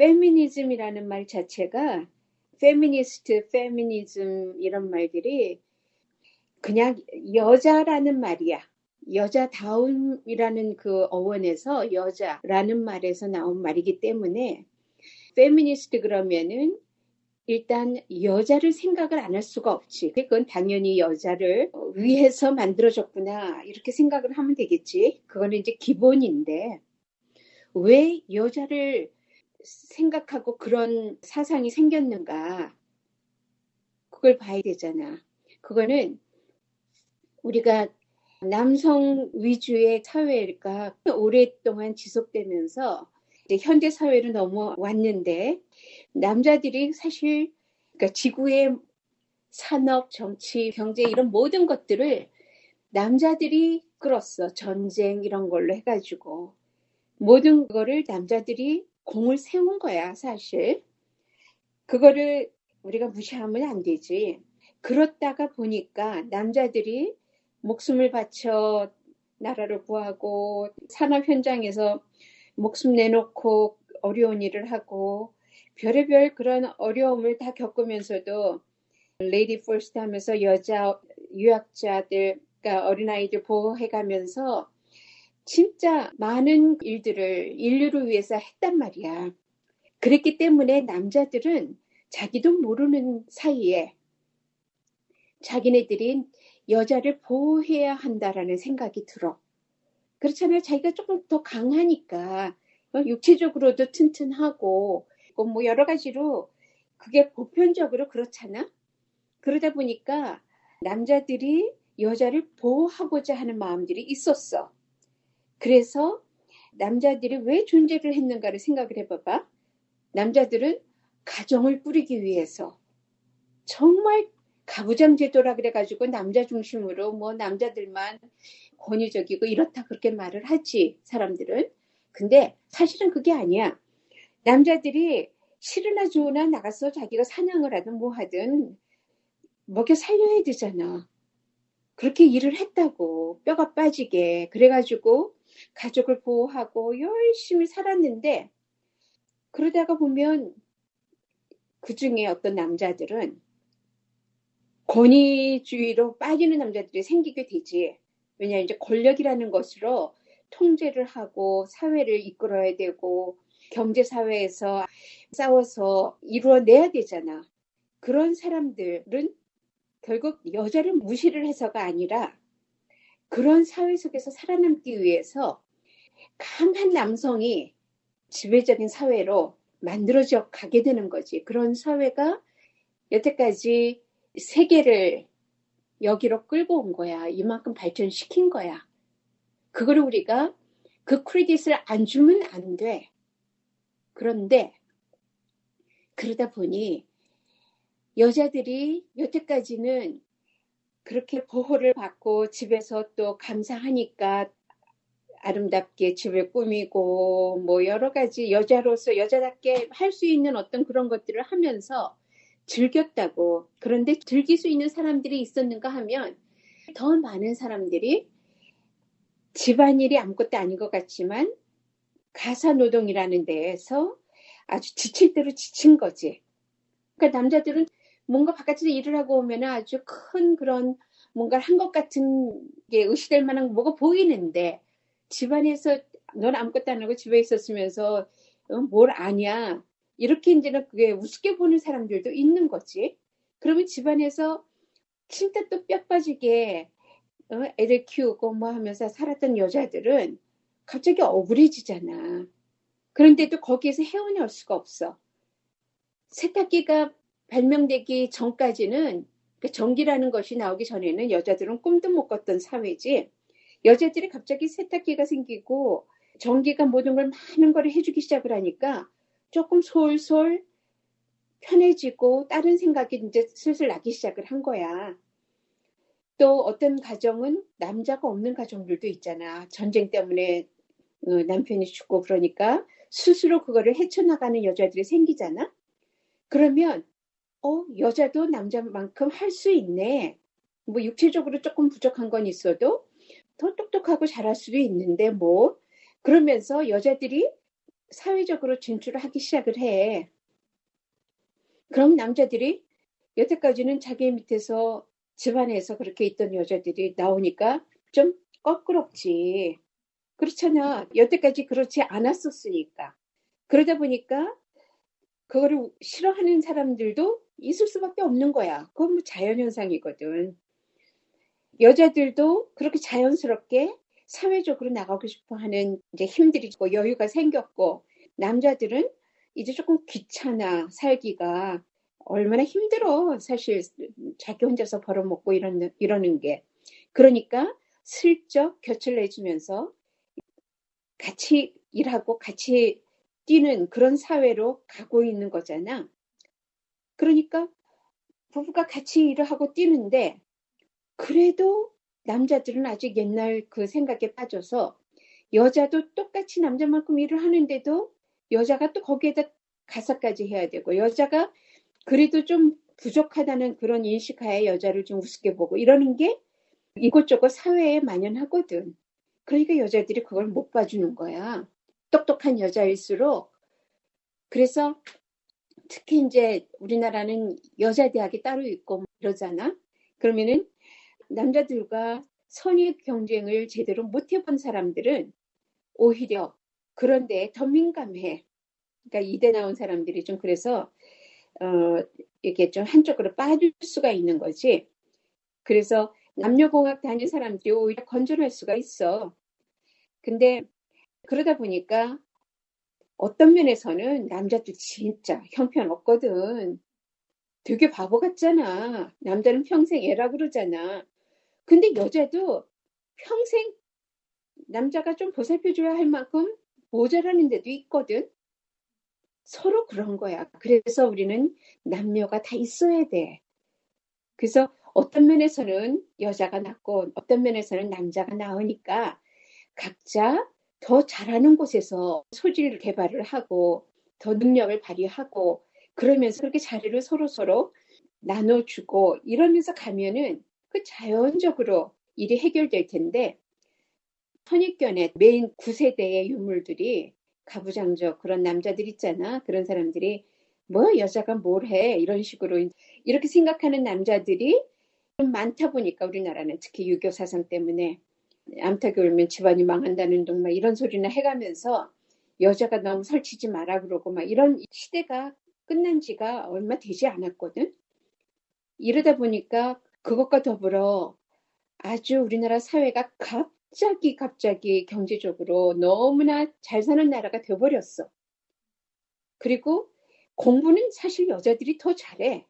페미니즘이라는 말 자체가 페미니스트, 페미니즘 이런 말들이 그냥 여자라는 말이야. 여자다움이라는 그 어원에서 여자라는 말에서 나온 말이기 때문에 페미니스트 그러면은 일단 여자를 생각을 안 할 수가 없지. 그건 당연히 여자를 위해서 만들어졌구나. 이렇게 생각을 하면 되겠지. 그거는 이제 기본인데 왜 여자를 생각하고 그런 사상이 생겼는가? 그걸 봐야 되잖아. 그거는 우리가 남성 위주의 사회가 오랫동안 지속되면서 현대 사회로 넘어왔는데 남자들이 사실 그러니까 지구의 산업, 정치, 경제 이런 모든 것들을 남자들이 끌었어. 전쟁 이런 걸로 해가지고 모든 거를 남자들이 공을 세운 거야, 사실. 그거를 우리가 무시하면 안 되지. 그렇다가 보니까 남자들이 목숨을 바쳐 나라를 구하고 산업 현장에서 목숨 내놓고 어려운 일을 하고 별의별 그런 어려움을 다 겪으면서도 레이디 퍼스트 하면서 여자 유학자들, 그러니까 어린아이들 보호해가면서 진짜 많은 일들을 인류를 위해서 했단 말이야. 그랬기 때문에 남자들은 자기도 모르는 사이에 자기네들이 여자를 보호해야 한다라는 생각이 들어. 그렇잖아요. 자기가 조금 더 강하니까 어, 육체적으로도 튼튼하고 뭐 여러 가지로 그게 보편적으로 그렇잖아. 그러다 보니까 남자들이 여자를 보호하고자 하는 마음들이 있었어. 그래서 남자들이 왜 존재를 했는가를 생각을 해봐봐. 남자들은 가정을 꾸리기 위해서 정말 가부장 제도라 그래가지고 남자 중심으로 뭐 남자들만 권위적이고 이렇다 그렇게 말을 하지 사람들은. 근데 사실은 그게 아니야. 남자들이 싫으나 좋으나 나가서 자기가 사냥을 하든 뭐 하든 먹여 살려야 되잖아. 그렇게 일을 했다고 뼈가 빠지게 그래가지고 가족을 보호하고 열심히 살았는데 그러다가 보면 그 중에 어떤 남자들은 권위주의로 빠지는 남자들이 생기게 되지. 왜냐 이제 권력이라는 것으로 통제를 하고 사회를 이끌어야 되고 경제 사회에서 싸워서 이루어내야 되잖아. 그런 사람들은 결국 여자를 무시를 해서가 아니라 그런 사회 속에서 살아남기 위해서 강한 남성이 지배적인 사회로 만들어져 가게 되는 거지. 그런 사회가 여태까지 세계를 여기로 끌고 온 거야. 이만큼 발전시킨 거야. 그거를 우리가 그 크레딧을 안 주면 안 돼. 그런데 그러다 보니 여자들이 여태까지는 그렇게 보호를 받고 집에서 또 감사하니까 아름답게 집을 꾸미고 뭐 여러 가지 여자로서 여자답게 할 수 있는 어떤 그런 것들을 하면서 즐겼다고. 그런데 즐길 수 있는 사람들이 있었는가 하면 더 많은 사람들이 집안일이 아무것도 아닌 것 같지만 가사 노동이라는 데에서 아주 지칠 대로 지친 거지. 그러니까 남자들은 뭔가 바깥에서 일을 하고 오면 아주 큰 그런 뭔가를 한 것 같은 게 의시될 만한 뭐가 보이는데 집안에서 넌 아무것도 안 하고 집에 있었으면서 어, 뭘 아냐 이렇게 이제는 그게 우습게 보는 사람들도 있는 거지. 그러면 집안에서 진짜 또 뼈 빠지게 어, 애를 키우고 뭐 하면서 살았던 여자들은 갑자기 억울해지잖아. 그런데도 거기에서 헤어나올 수가 없어. 세탁기가 발명되기 전까지는 그 전기라는 것이 나오기 전에는 여자들은 꿈도 못 꿨던 사회지. 여자들이 갑자기 세탁기가 생기고 전기가 모든 걸 많은 걸 해주기 시작을 하니까 조금 솔솔 편해지고 다른 생각이 이제 슬슬 나기 시작을 한 거야. 또 어떤 가정은 남자가 없는 가정들도 있잖아. 전쟁 때문에 어, 남편이 죽고 그러니까 스스로 그거를 헤쳐나가는 여자들이 생기잖아. 그러면 어 여자도 남자만큼 할 수 있네. 뭐 육체적으로 조금 부족한 건 있어도 더 똑똑하고 잘할 수도 있는데 뭐 그러면서 여자들이 사회적으로 진출을 하기 시작을 해. 그럼 남자들이 여태까지는 자기 밑에서 집안에서 그렇게 있던 여자들이 나오니까 좀 껄끄럽지. 그렇잖아. 여태까지 그렇지 않았었으니까. 그러다 보니까 그거를 싫어하는 사람들도 있을 수밖에 없는 거야. 그건 뭐 자연현상이거든. 여자들도 그렇게 자연스럽게 사회적으로 나가고 싶어 하는 이제 힘들이 있고 여유가 생겼고 남자들은 이제 조금 귀찮아 살기가 얼마나 힘들어 사실 자기 혼자서 벌어먹고 이런 이러는 게 그러니까 슬쩍 곁을 내주면서 같이 일하고 같이 뛰는 그런 사회로 가고 있는 거잖아. 그러니까 부부가 같이 일을 하고 뛰는데 그래도 남자들은 아직 옛날 그 생각에 빠져서 여자도 똑같이 남자만큼 일을 하는데도 여자가 또 거기에다 가사까지 해야 되고 여자가 그래도 좀 부족하다는 그런 인식하에 여자를 좀 우습게 보고 이러는 게 이곳저곳 사회에 만연하거든. 그러니까 여자들이 그걸 못 봐주는 거야. 똑똑한 여자일수록. 그래서 특히 이제 우리나라는 여자 대학이 따로 있고 이러잖아. 그러면은 남자들과 선의 경쟁을 제대로 못 해본 사람들은 오히려 그런데 더 민감해. 그러니까 이대 나온 사람들이 좀 그래서 어 이게 좀 한쪽으로 빠질 수가 있는 거지. 그래서 남녀공학 다닌 사람들이 오히려 건전할 수가 있어. 근데 그러다 보니까 어떤 면에서는 남자들 진짜 형편없거든. 되게 바보 같잖아. 남자는 평생 애라 그러잖아. 근데 여자도 평생 남자가 좀 보살펴줘야 할 만큼 모자라는 데도 있거든. 서로 그런 거야. 그래서 우리는 남녀가 다 있어야 돼. 그래서 어떤 면에서는 여자가 낫고 어떤 면에서는 남자가 나으니까 각자 더 잘하는 곳에서 소질 개발을 하고 더 능력을 발휘하고 그러면서 그렇게 자리를 서로 서로 나눠주고 이러면서 가면은 그 자연적으로 일이 해결될 텐데 선입견의 메인 9세대의 유물들이 가부장적 그런 남자들 있잖아. 그런 사람들이 뭐 여자가 뭘 해 이런 식으로 이렇게 생각하는 남자들이 좀 많다 보니까 우리나라는 특히 유교 사상 때문에 암탉이 울면 집안이 망한다는 둥막 이런 소리나 해가면서 여자가 너무 설치지 마라 그러고 막 이런 시대가 끝난 지가 얼마 되지 않았거든. 이러다 보니까 그것과 더불어 아주 우리나라 사회가 갑자기 갑자기 경제적으로 너무나 잘 사는 나라가 돼버렸어. 그리고 공부는 사실 여자들이 더 잘해.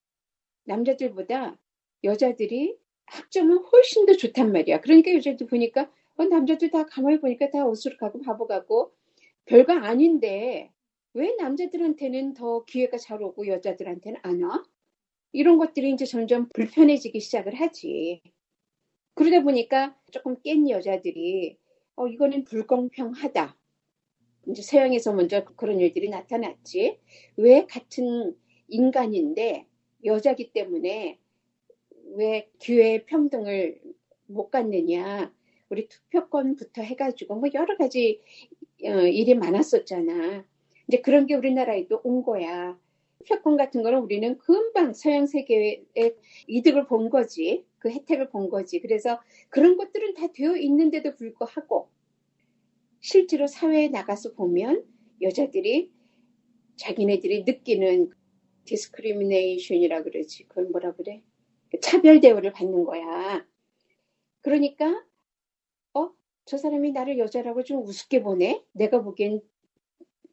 남자들보다 여자들이 학점은 훨씬 더 좋단 말이야. 그러니까 여자들 보니까 어, 남자들 다 가만히 보니까 다 가고 바보 가고 별거 아닌데 왜 남자들한테는 더 기회가 잘 오고 여자들한테는 안 와? 이런 것들이 이제 점점 불편해지기 시작을 하지. 그러다 보니까 조금 깬 여자들이 어 이거는 불공평하다. 이제 서양에서 먼저 그런 일들이 나타났지. 왜 같은 인간인데 여자기 때문에 왜 기회 평등을 못 갖느냐. 우리 투표권부터 해가지고 뭐 여러 가지 어, 일이 많았었잖아. 이제 그런 게 우리나라에도 온 거야. 투표권 같은 거는 우리는 금방 서양 세계의 이득을 본 거지. 그 혜택을 본 거지. 그래서 그런 것들은 다 되어 있는데도 불구하고 실제로 사회에 나가서 보면 여자들이 자기네들이 느끼는 디스크리미네이션이라 그러지. 그건 뭐라 그래? 차별 대우를 받는 거야. 그러니까 어? 저 사람이 나를 여자라고 좀 우습게 보네. 내가 보기엔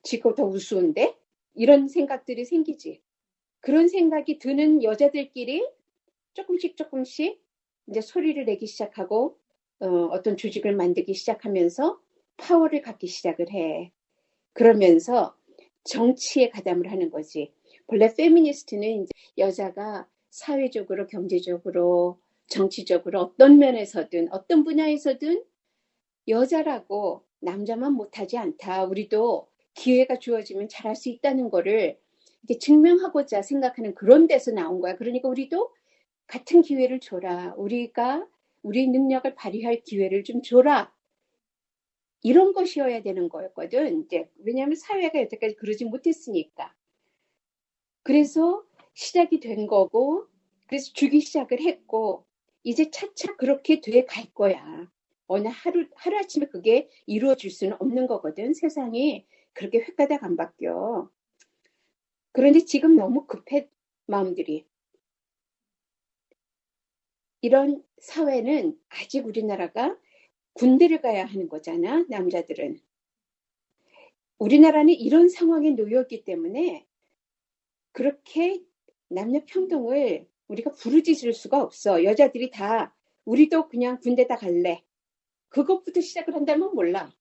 지금 더 우스운데? 이런 생각들이 생기지. 그런 생각이 드는 여자들끼리 조금씩 조금씩 이제 소리를 내기 시작하고 어, 떤 조직을 만들기 시작하면서 파워를 갖기 시작을 해. 그러면서 정치에 가담을 하는 거지. 본래 페미니스트는 이제 여자가 사회적으로, 경제적으로, 정치적으로 어떤 면에서든 어떤 분야에서든 여자라고 남자만 못하지 않다. 우리도 기회가 주어지면 잘할 수 있다는 거를 이제 증명하고자 생각하는 그런 데서 나온 거야. 그러니까 우리도 같은 기회를 줘라. 우리가 우리 능력을 발휘할 기회를 좀 줘라. 이런 것이어야 되는 거였거든. 이제 왜냐하면 사회가 여태까지 그러지 못했으니까. 그래서 시작이 된 거고, 그래서 주기 시작을 했고, 이제 차차 그렇게 돼 갈 거야. 어느 하루, 하루아침에 그게 이루어질 수는 없는 거거든. 세상이 그렇게 획가닥 안 바뀌어. 그런데 지금 너무 급해, 마음들이. 이런 사회는 아직 우리나라가 군대를 가야 하는 거잖아, 남자들은. 우리나라는 이런 상황에 놓였기 때문에 그렇게 남녀 평등을 우리가 부르짖을 수가 없어. 여자들이 다 우리도 그냥 군대 다 갈래. 그것부터 시작을 한다면 몰라.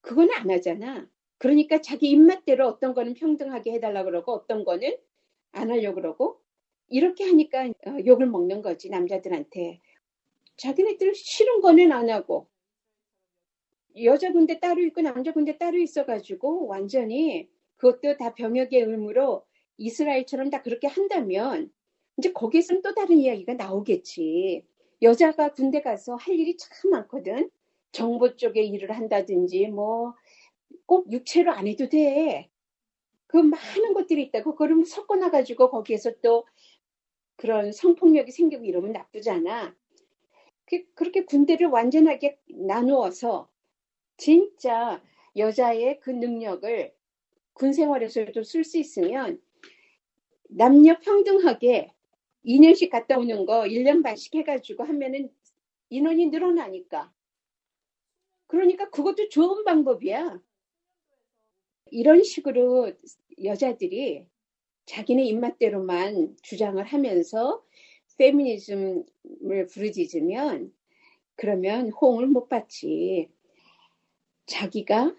그건 안 하잖아. 그러니까 자기 입맛대로 어떤 거는 평등하게 해달라 그러고 어떤 거는 안 하려고 그러고 이렇게 하니까 어, 욕을 먹는 거지 남자들한테. 자기네들 싫은 거는 안 하고 여자 군대 따로 있고 남자 군대 따로 있어가지고 완전히 그것도 다 병역의 의무로 이스라엘처럼 다 그렇게 한다면 이제 거기에서는 또 다른 이야기가 나오겠지. 여자가 군대 가서 할 일이 참 많거든. 정보 쪽에 일을 한다든지 뭐 꼭 육체로 안 해도 돼. 그 많은 것들이 있다고 그러면 섞어 놔가지고 거기에서 또 그런 성폭력이 생기고 이러면 나쁘잖아. 그, 그렇게 군대를 완전하게 나누어서 진짜 여자의 그 능력을 군 생활에서도 쓸 수 있으면 남녀 평등하게 2년씩 갔다 오는 거 1년 반씩 해가지고 하면은 인원이 늘어나니까. 그러니까 그것도 좋은 방법이야. 이런 식으로 여자들이 자기네 입맛대로만 주장을 하면서 페미니즘을 부르짖으면 그러면 호응을 못 받지. 자기가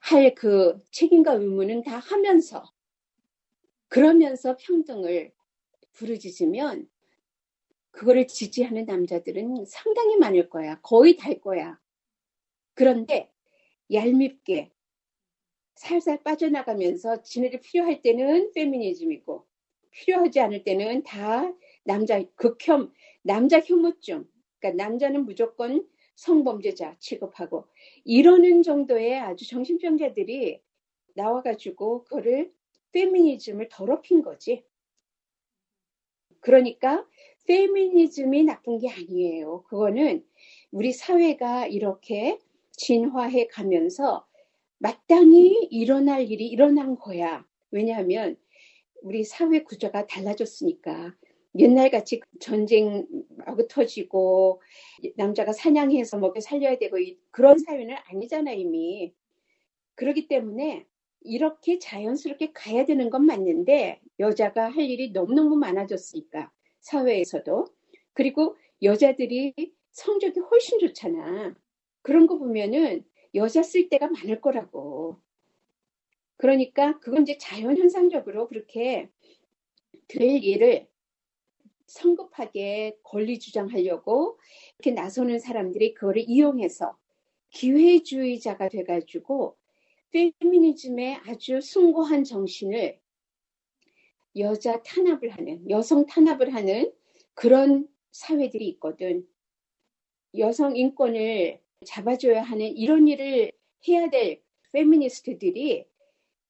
할 그 책임과 의무는 다 하면서 그러면서 평등을 부르짖으면 그거를 지지하는 남자들은 상당히 많을 거야. 거의 다일 거야. 그런데 얄밉게 살살 빠져나가면서 지네들 필요할 때는 페미니즘이고 필요하지 않을 때는 다 남자 극혐 남자 혐오증 그러니까 남자는 무조건 성범죄자 취급하고 이러는 정도의 아주 정신병자들이 나와가지고 그거를 페미니즘을 더럽힌 거지. 그러니까 페미니즘이 나쁜 게 아니에요. 그거는 우리 사회가 이렇게 진화해 가면서 마땅히 일어날 일이 일어난 거야. 왜냐하면 우리 사회 구조가 달라졌으니까. 옛날같이 전쟁 마구 터지고 남자가 사냥해서 먹여 살려야 되고 그런 사회는 아니잖아 이미. 그렇기 때문에 이렇게 자연스럽게 가야 되는 건 맞는데 여자가 할 일이 너무너무 많아졌으니까 사회에서도 그리고 여자들이 성적이 훨씬 좋잖아. 그런 거 보면은 여자 쓸 때가 많을 거라고. 그러니까 그건 이제 자연 현상적으로 그렇게 될 일을 성급하게 권리 주장하려고 이렇게 나서는 사람들이 그거를 이용해서 기회주의자가 돼가지고 페미니즘의 아주 숭고한 정신을 여자 탄압을 하는, 여성 탄압을 하는 그런 사회들이 있거든. 여성 인권을 잡아줘야 하는 이런 일을 해야 될 페미니스트들이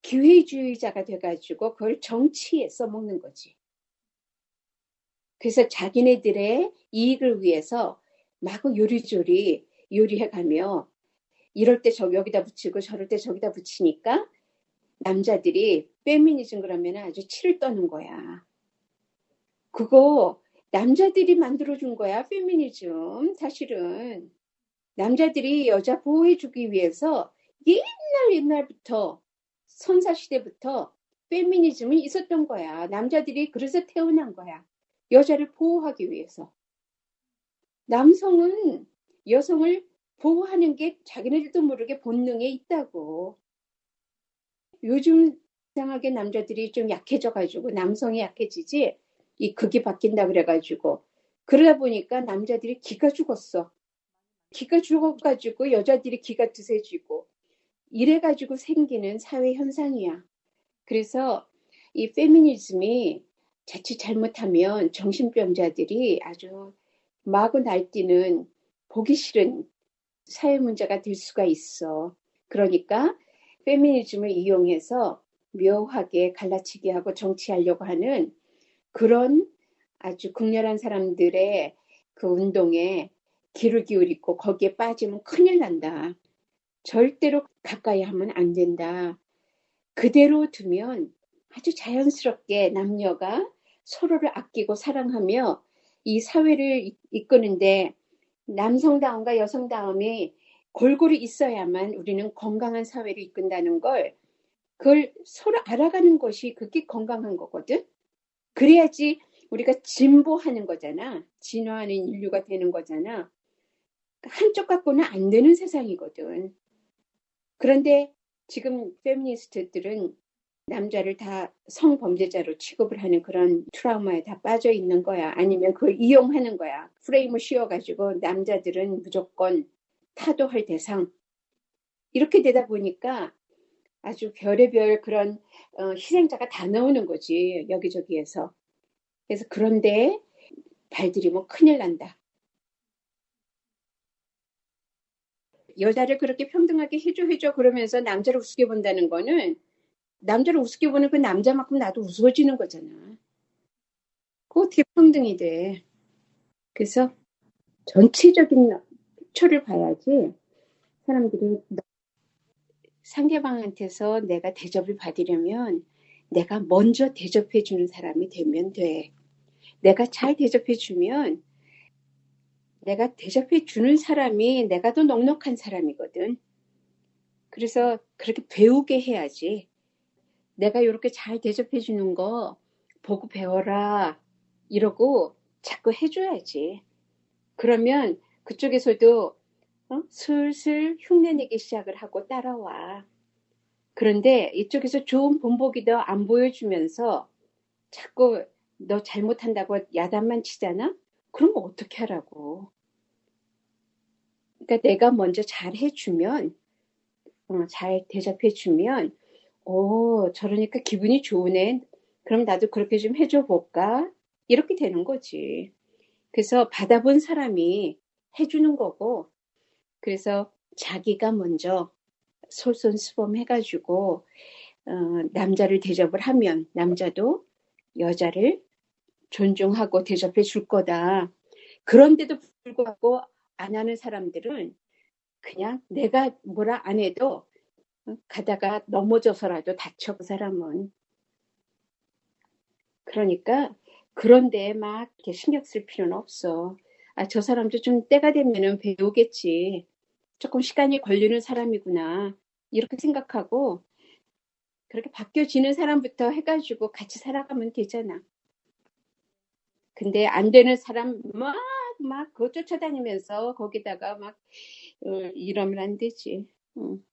기회주의자가 돼가지고 그걸 정치에 써먹는 거지. 그래서 자기네들의 이익을 위해서 마구 요리조리 요리해가며 이럴 때 저 여기다 붙이고 저럴 때 저기다 붙이니까 남자들이 페미니즘 그러면 아주 치를 떠는 거야. 그거 남자들이 만들어준 거야, 페미니즘. 사실은. 남자들이 여자 보호해주기 위해서 옛날 옛날부터 선사시대부터 페미니즘이 있었던 거야. 남자들이 그래서 태어난 거야. 여자를 보호하기 위해서. 남성은 여성을 보호하는 게 자기네들도 모르게 본능에 있다고. 요즘 이상하게 남자들이 좀 약해져가지고 남성이 약해지지 이 극이 바뀐다 그래가지고 그러다 보니까 남자들이 기가 죽었어. 기가 죽어가지고 여자들이 기가 드세지고 이래가지고 생기는 사회 현상이야. 그래서 이 페미니즘이 자칫 잘못하면 정신병자들이 아주 마구 날뛰는 보기 싫은 사회 문제가 될 수가 있어. 그러니까 페미니즘을 이용해서 묘하게 갈라치기 하고 정치하려고 하는 그런 아주 극렬한 사람들의 그 운동에 귀를 기울이고 거기에 빠지면 큰일 난다. 절대로 가까이 하면 안 된다. 그대로 두면 아주 자연스럽게 남녀가 서로를 아끼고 사랑하며 이 사회를 이끄는데 남성다움과 여성다움이 골고루 있어야만 우리는 건강한 사회를 이끈다는 걸 그걸 서로 알아가는 것이 그게 건강한 거거든. 그래야지 우리가 진보하는 거잖아. 진화하는 인류가 되는 거잖아. 한쪽 갖고는 안 되는 세상이거든. 그런데 지금 페미니스트들은 남자를 다 성범죄자로 취급을 하는 그런 트라우마에 다 빠져 있는 거야. 아니면 그걸 이용하는 거야. 프레임을 씌워가지고 남자들은 무조건 타도할 대상. 이렇게 되다 보니까 아주 별의별 그런 어, 희생자가 다 나오는 거지. 여기저기에서. 그래서 그런데 발들이면 큰일 난다. 여자를 그렇게 평등하게 해줘 해줘 그러면서 남자를 우습게 본다는 거는 남자를 우습게 보는 그 남자만큼 나도 우스워지는 거잖아. 그 어떻게 평등이 돼? 그래서 전체적인 표를 봐야지 사람들이 상대방한테서 내가 대접을 받으려면 내가 먼저 대접해 주는 사람이 되면 돼. 내가 잘 대접해 주면 내가 대접해 주는 사람이 내가 더 넉넉한 사람이거든. 그래서 그렇게 배우게 해야지. 내가 이렇게 잘 대접해 주는 거 보고 배워라. 이러고 자꾸 해줘야지. 그러면 그쪽에서도 어? 슬슬 흉내내기 시작을 하고 따라와. 그런데 이쪽에서 좋은 본보기도 안 보여주면서 자꾸 너 잘못한다고 야단만 치잖아? 그럼 어떻게 하라고. 그러니까 내가 먼저 잘 해주면, 어, 잘 대접해주면, 오, 저러니까 기분이 좋으네. 그럼 나도 그렇게 좀 해줘 볼까? 이렇게 되는 거지. 그래서 받아본 사람이 해주는 거고, 그래서 자기가 먼저 솔선수범 해가지고, 어, 남자를 대접을 하면 남자도 여자를 존중하고 대접해 줄 거다. 그런데도 불구하고 안 하는 사람들은 그냥 내가 뭐라 안 해도 가다가 넘어져서라도 다쳐 그 사람은. 그러니까 그런데 막 이렇게 신경 쓸 필요는 없어. 아, 저 사람도 좀 때가 되면은 배우겠지. 조금 시간이 걸리는 사람이구나. 이렇게 생각하고 그렇게 바뀌어지는 사람부터 해가지고 같이 살아가면 되잖아. 근데 안 되는 사람 막, 막 그거 쫓아다니면서 거기다가 막 어, 이러면 안 되지. 응.